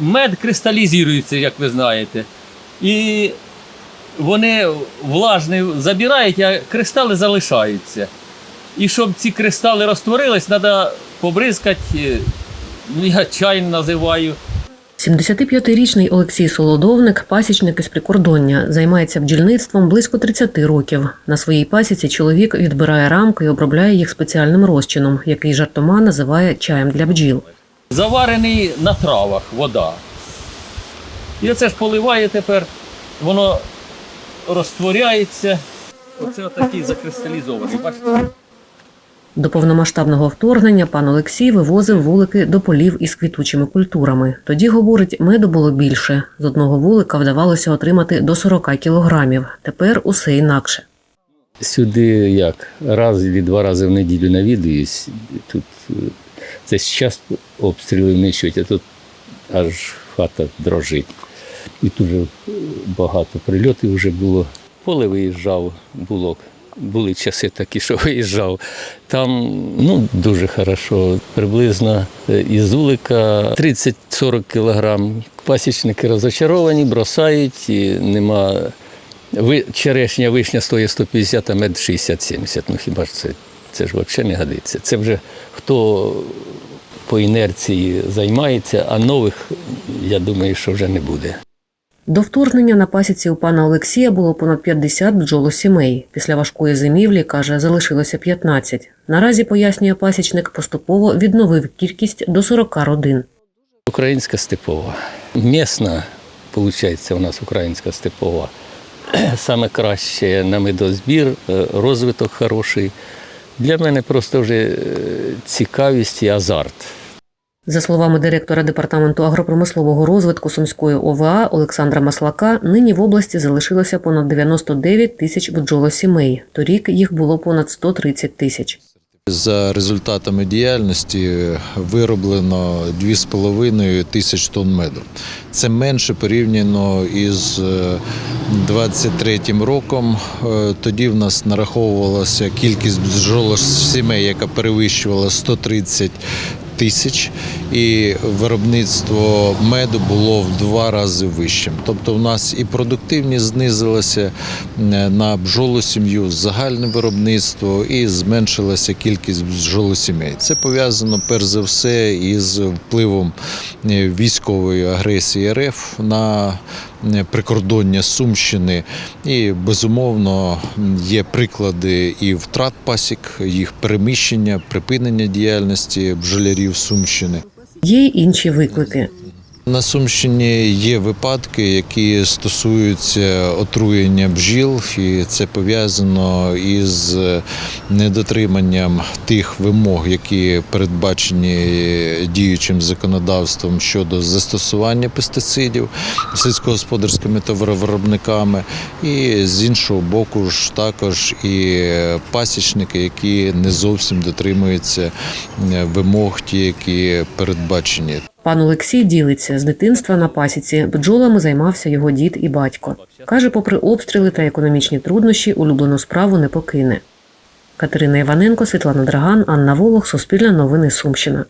мед кристалізується, як ви знаєте. І вони влажний забирають, а кристали залишаються. І щоб ці кристали розтворились, треба побризкати, е, ну, я чай називаю. 75-річний Олексій Солодовник, пасічник із прикордоння, займається бджільництвом близько 30 років. На своїй пасіці чоловік відбирає рамки і обробляє їх спеціальним розчином, який жартома називає чаєм для бджіл. Заварений на травах вода. І оце ж поливає тепер, воно розтворяється. Оце отакий закристалізований. Бачите? До повномасштабного вторгнення пан Олексій вивозив вулики до полів із квітучими культурами. Тоді, говорить, меду було більше. З одного вулика вдавалося отримати до 40 кілограмів. Тепер усе інакше. Сюди як раз чи два рази в неділю навідуюсь. Тут е, це час обстрілів не чуть, а тут аж хата дрожить. І тут же багато прильотів вже було. Поле виїжджав, було. Були часи такі, що виїжджав. Там ну, дуже хорошо, приблизно е, із улика 30-40 кілограм. Пасічники розочаровані, бросають, і нема черешня вишня стоїть 150, а мед 60-70. Ну хіба ж це, це ж взагалі не годиться. Це вже хто по інерції займається, а нових, я думаю, що вже не буде. До вторгнення на пасіці у пана Олексія було понад 50 бджолосімей. Після важкої зимівлі, каже, залишилося 15. Наразі, пояснює пасічник, поступово відновив кількість до 40 родин. Українська степова. Місна, виходить, у нас українська степова. Саме краще на медозбір, е, розвиток хороший. Для мене просто вже е, цікавість і азарт. За словами директора департаменту агропромислового розвитку Сумської ОВА Олександра Маслака, нині в області залишилося понад 99 тисяч бджолосімей. Торік їх було понад 130 тисяч. За результатами діяльності вироблено 2,5 тисяч тонн меду. Це менше порівняно із е, 23 роком. Е, Тоді в нас нараховувалася кількість бджолосімей, яка перевищувала 130 тисяч, і виробництво меду було в два рази вищим. Тобто, в нас і продуктивність знизилася на на бджолосім'ю, загальне виробництво і зменшилася кількість бджолосімей. Це пов'язано перш за все із впливом е, військової агресії РФ на е, прикордоння Сумщини. І безумовно є приклади і втрат пасік, їх переміщення, припинення діяльності бджолярів Сумщини. Є інші виклики. На Сумщині є випадки, які стосуються отруєння бджіл, і це пов'язано із недотриманням тих вимог, які передбачені діючим законодавством щодо застосування пестицидів сільськогосподарськими товаровиробниками. І з іншого боку ж також і пасічники, які не зовсім дотримуються вимог, ті, які передбачені. Пан Олексій ділиться з дитинства на пасіці. Бджолами займався його дід і батько. Каже, попри обстріли та економічні труднощі, улюблену справу не покине. Катерина Іваненко, Світлана Драган, Анна Волох, Суспільне новини Сумщина.